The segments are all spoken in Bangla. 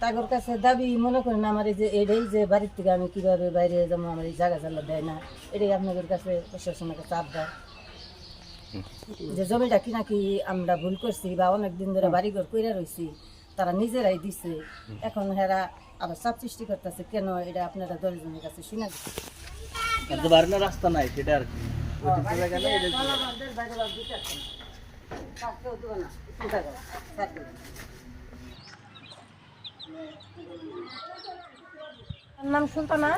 তাগর কাছে দাবি মনে করেন আমার এই যে এটাই যে বাড়ির থেকে আমি কীভাবে বাইরে যেমন আমার এই জায়গা চালা দেয় না। এটাই আপনাদের কাছে প্রশাসনের কাছে আবদার। যে জমিটা কি নাকি আমরা ভুল করছি বা অনেক দিন ধরে বাড়িঘর কইরা রইছি তারা নিজেরাই দিছে। এখন হেরা আবার চাপ সৃষ্টি করতেছে কেন এটা আপনারা দশজনের কাছে শুনে বাড়ির রাস্তা নাই সেটা আর কি দিক থেকে গেলে এটা আমার নাম সুলতানা।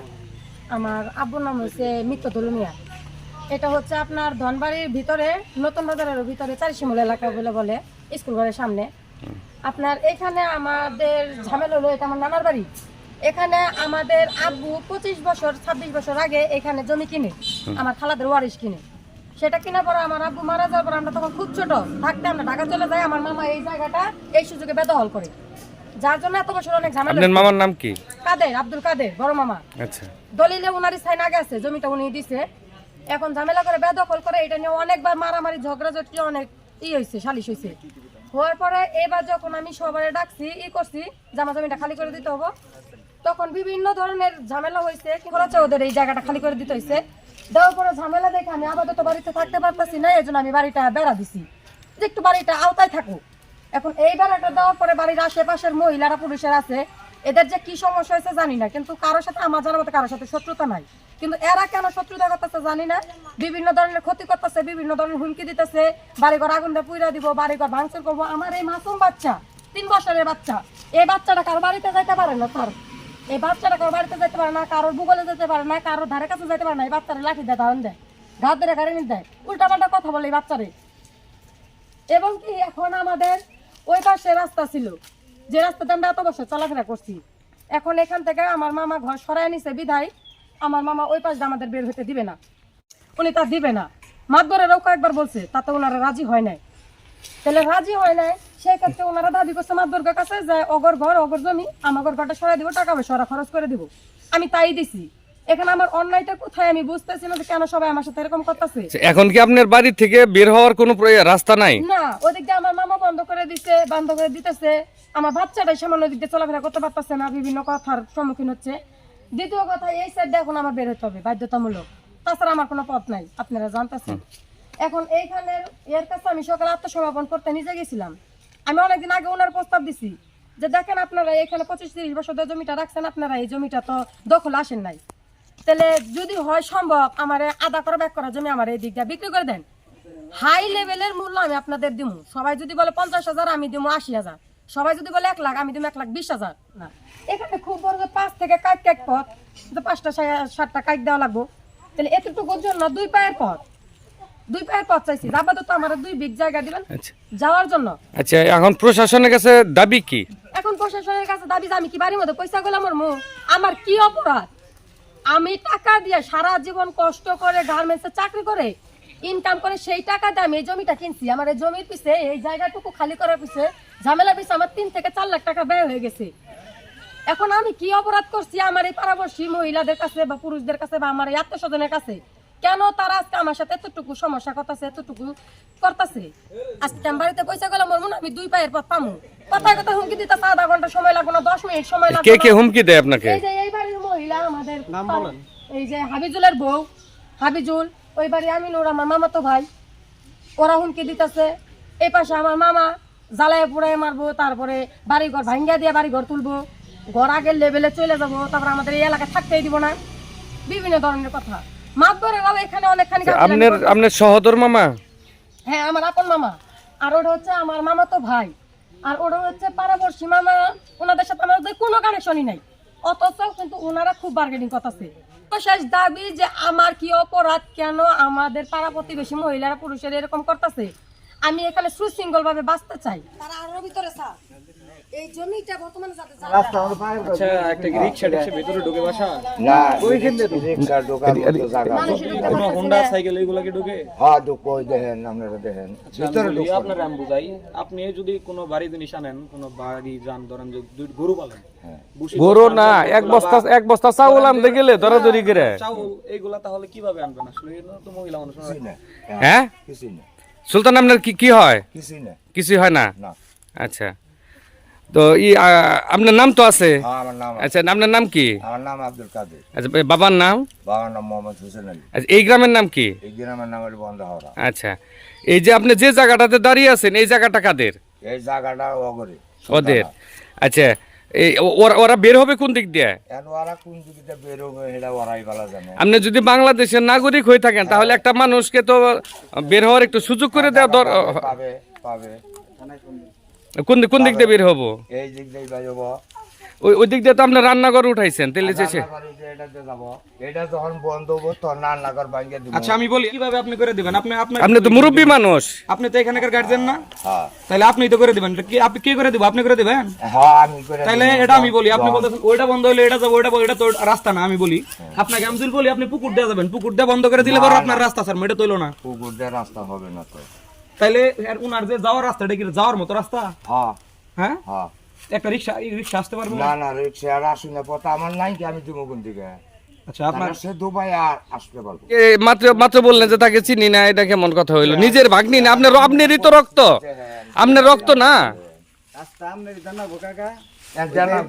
আমার আব্বুর নাম হচ্ছে মিত্তদুল মিয়া। এটা হচ্ছে আপনার ধনবাড়ির ভিতরে, নতুন বাজারের ভিতরে চারিশিমুল এলাকা বলে বলে, স্কুল ঘরের সামনে। আপনার এখানে আমাদের ঝামেলা হলো, এটা আমার নানার বাড়ি। এখানে আমাদের আব্বু পঁচিশ বছর, ছাব্বিশ বছর আগে এখানে জমি কিনে, আমার খালাদের ওয়ারিশ কিনে। সেটা কেনার পর আমার আব্বু মারা যাওয়ার পর আমরা তখন খুব ছোট, থাকতে আমরা ঢাকা চলে যাই, আমার মামা এই জায়গাটা এই সুযোগে বেদহল করে। যার জন্য এত বছর অনেক ঝামেলা আপনার মামার নাম কি? কাদের? আব্দুল কাদের বড় মামা। আচ্ছা। দলিলে উনারই সাইন আগে আছে জমিটা উনি দিছে। এখন ঝামেলা করে বেদখল করে এটা নিয়ে অনেকবার মারামারি ঝগড়াঝাটি অনেক ই হয়েছে সালিশ হয়েছে হওয়ার পরে এবার যখন আমি সবারে ডাকছি ই করছি জামা জমিটা খালি করে দিতে হব। তখন বিভিন্ন ধরনের ঝামেলা হয়েছে কি করেছে ওদের এই জায়গাটা খালি করে দিতে হয়েছে দেওয়ার পরে ঝামেলা দেখে আমি আপাতত বাড়িতে থাকতে পারতেছি না এই জন্য আমি বাড়িটা বেড়া দিছি। যে একটু বাড়িটা আওতায় থাকুক। এখন এই বেড়াটা দেওয়ার পরে বাড়ির আশেপাশের মহিলারা, পুরুষের আছে, এদের যে কি সমস্যা হয়েছে জানি না, কিন্তু কারোর সাথে আমার জানার মতো কারোর সাথে শত্রুতা নাই। কিন্তু এরা কেন শত্রুতা করতেছে জানি না। বিভিন্ন ধরনের ক্ষতি করতেছে, বিভিন্ন ধরনের হুমকি দিতেছে, বাড়িঘর আগুনটা পুইরা দিব, বাড়িঘর ভাঙচুর করব। আমার এই মাসুম বাচ্চা, তিন বছরের বাচ্চা, এই বাচ্চাটা কারও বাড়িতে যাইতে পারে না তার এই বাচ্চাটা কারও বাড়িতে যেতে পারে না, কারোর ভূগোলে যেতে পারে না, কারোর ধারে কাছে যেতে পারে না, এই বাচ্চারা লাঠি দেয় ধারণ দেয়, ঘাত ধরে গাড়ি দেয় উল্টা পাল্টা কথা বলে এই বাচ্চারে। এবং কি এখন আমাদের ওই পাশে রাস্তা ছিল। যে রাস্তাতে আমরা এত বছর চলাফেরা করছি। এখন এখান থেকে আমার মামা ঘর সরায় নিছে বিধায়। আমার মামা ওই পাশে আমাদের বের হতে দিবে না। উনি তা দিবে না। মাতবরেরাও কয়েকবার বলছে, তাতে ওনারা রাজি হয় নাই। তাহলে রাজি হয় নাই সেই ক্ষেত্রে ওনারা দাবি করছে মাতবরের কাছে যে অগর ঘর, অগর জমি আমার ঘরটা সরাই দিব, টাকা পয়সা ওরা খরচ করে দিব। আমি তাই দিছি। এখানে আমার অন্যায়টা কোথায় আমি বুঝতেছি না যে কেন সবাই আমার সাথে এরকম করতেছে। আচ্ছা, এখন কি আপনার বাড়ি থেকে বের হওয়ার কোনো রাস্তা নাই? না ওদিক দিয়ে আমার মামা বন্ধ করে দিছে বন্ধ করে দিতেছে। আমার বাচ্চাটাই সামান্য দিক দিয়ে চলাফেরা করতে পারতেছে না বিভিন্ন কথার সম্মুখীন হচ্ছে। দ্বিতীয় কথা এই সাইড এখন আমার বের হতে হবে বাধ্যতামূলক। তাছাড়া আমার কোনো পথ নাই আপনারা জানতেছেন। এখন এইখানে এর কাছে আমি সকালে আত্মসমর্পণ করতে নিজে গেছিলাম। আমি অনেকদিন আগে ওনার প্রস্তাব দিছি যে দেখেন আপনারা এখানে পঁচিশ তিরিশ বছর জমিটা রাখছেন আপনারা এই জমিটা তো দখল আসেন নাই। তাহলে যদি হয় সম্ভব আমার আধা করা ব্যাক করা জমি আমার এই দিকটা বিক্রি করে দেন। হাই লেভেলের মূল্য আমি আপনাদের দিব সবাই যদি বলে পঞ্চাশ হাজার আমি দিব আশি হাজার। সবাই যদি বলে এক লাখ আমি দিব এক লাখ বিশ হাজার। না। এখানে খুব বড় পাঁচ থেকে কাক এক পথ তো পাঁচটা সাতটা কাক দেওয়া লাগবো। তাহলে এতটুকুর জন্য দুই পায়ের পথ। দুই পায়ের পথ চাইছি। আপাতত আমার দুই বিগ জায়গা দিবেন। আচ্ছা। যাওয়ার জন্য। আচ্ছা এখন প্রশাসনের কাছে দাবি কি? এখন প্রশাসনের কাছে দাবি যে আমি কি বাড়ির মধ্যে পয়সা গেলাম আমার মুখ আমার কি অপরাধ? আমি টাকা দিয়ে সারা জীবন কষ্ট করে গার্মেন্টসে চাকরি করে ইনকাম করে সেই টাকা দিয়ে আমি এই জমিটা কিনছি। আমার এই জমির পিছে এই জায়গাটুকু খালি করার পিছে ঝামেলা পিছে আমার তিন থেকে চার লাখ টাকা ব্যয় হয়ে গেছে। এখন আমি কি অপরাধ করছি আমার এই পাড়াবর্ষী মহিলাদের কাছে বা পুরুষদের কাছে বা আমার এই আত্মস্বজনের কাছে? কেন তারা আজকে আমার সাথে এতটুকু সমস্যা করতেছে এতটুকু করতেছে? আজকে আমি বাড়িতে পয়সা গেলাম মনে আমি দুই পায়ের পথ পামু। কথায় কথা হুমকি দিতে আধা ঘণ্টা সময় লাগবে না দশ মিনিট সময় লাগবে কে কে হুমকি দেয় আপনাকে? এই যে এই বাড়ির আমাদের এই যে হাবিজুলের বউ হাবিজুল ওই বাড়ি আমিনুর আমার মামা তো ভাই। ওরা হুমকি দিতেছে এই পাশে আমার মামা জ্বালায় পুড়ায় মারবো তারপরে বাড়ি ঘর ভাঙ্গা দিয়ে বাড়ি ঘর তুলবো। ঘর আগের লেভেলে চলে যাব তারপর আমাদের এই এলাকায় থাকতেই দিব না। বিভিন্ন ধরনের কথা। মাতবরেরাও এখানে অনেকখানি আপনার আপনার সহদর মামা? হ্যাঁ আমার আপন মামা। আর ওটা হচ্ছে আমার মামা তো ভাই। আর ওটা হচ্ছে পাড়াপড়শি মামা। ওনাদের সাথে আমাদের কোনো কানেকশনই নাই। অথচ কিন্তু ওনারা খুব বার্গেনিং করতেছে। শেষ দাবি যে আমার কি অপরাধ, কেন আমাদের পাড়া প্রতিবেশী মহিলারা পুরুষের এরকম করতেছে? আমি এখানে সুসিঙ্গল ভাবে বাঁচতে চাই। তারা আরও ভিতরে, স্যার। এই জমিটা বর্তমানে যাদের আচ্ছা একটা কি রিক্সা ভিতরে ঢুকে বাসা? না রিক্সা ঢোকার মতো জায়গা কোনো হোন্ডা সাইকেল এগুলা কি ঢুকে? হ্যাঁ ঢুকো দেখেন আপনারা দেখেন। আচ্ছা, আমি বলি, আমি বুঝাই। আপনি যদি কোনো বাড়ি জিনিস আনেন কোনো বাড়ি যান ধরেন যে দুই- গরু পালেন গরু না এক বস্তা এক বস্তা চাউল আনতে গেলে ধরাধরি করে। চাউল এইগুলা তাহলে কীভাবে আনবেন? আসলে তো মহিলা মানুষ না। হ্যাঁ? কিছুই না। সুলতান আপনার কি কি হয়? কিছুই না। কিছু হয় না? না। আচ্ছা। তো ই আপনার নাম তো আছে? হ্যাঁ, আমার নাম আচ্ছা আপনার নাম কি? আমার নাম আব্দুল কাদের। আচ্ছা বাবার নাম? বাবার নাম মোহাম্মদ হোসেন আলী। আচ্ছা এই গ্রামের নাম কি? এই গ্রামের নাম হলো বন্ধ হাওড়া আচ্ছা এই যে আপনি যে জায়গাটাতে দাঁড়িয়ে আছেন এই জায়গাটা কাদের? এই জায়গাটা অগরে। ওদের। আচ্ছা এই ওরা বের হবে কোন দিক দিয়ে? ওরা কোন দিকে বেরোবে সেটা ওরাই বলা জানে। আপনি যদি বাংলাদেশের নাগরিক হয়ে থাকেন তাহলে একটা মানুষকে তো বের হওয়ার একটু সুযোগ করে দেওয়া দর পাবে পাবে। কোন কোন দিক দিয়ে বের হব? এই দিক দিয়ে ওই ওই দিক দিয়ে তো আপনি রান্নাঘর উঠাইছেন এটা ভাঙিয়ে দিব। আচ্ছা আমি বলি কীভাবে আপনি করে দিবেন? আপনি আপনার আপনি তো মুরব্বী মানুষ। আপনি তো এখানকার গার্জেন না? হ্যাঁ। তাহলে আপনি তো করে দিবেন। কি আপনি কে করে দিব? আপনি করে দিবেন? হ্যাঁ আমি করে তাহলে এটা আমি বলি আপনি বলতেছেন ওইটা বন্ধ হলে এটা যাব ওইটা ওইটা তো রাস্তা না আমি বলি। আপনাকে আমি বলি আপনি পুকুর দিয়ে যাবেন। পুকুর দিয়ে বন্ধ করে দিলে বড় আপনার রাস্তা স্যার এটা তৈল না। পুকুর দিয়ে রাস্তা হবে না তো। তাইলে উনার যে যাওয়ার রাস্তা এটা কি যাওয়ার মতো রাস্তা? হ্যাঁ। হ্যাঁ? হ্যাঁ। একটা রিক্সা এই রিক্সা আসতে পারবে? না না না রিক্সা আর আসুন না পথ আমার নাই কি আমি কোন দিকে? আচ্ছা আপনার সে দুবাই আর আসতে পারব। মাত্র মাত্র বললেন যে তাকে চিনি না এটা কেমন কথা হইল? নিজের ভাগ্নি না আপনার আপনারই তো রক্ত। আপনার রক্ত না? জানাব,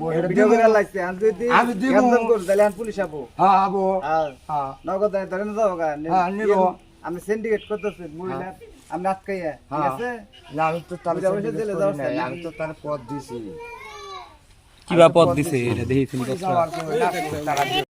আমি হ্যাঁ হ্যাঁ। হ্যাঁ। আপনি সিন্ডিকেট মহিলার আপনি আটকাইয়া ঠিক হ্যাঁ। আছে না আমি তো তার। আমি তো তার পথ দিছি কিবা পথ দিছে এটা দেখি দিয়ে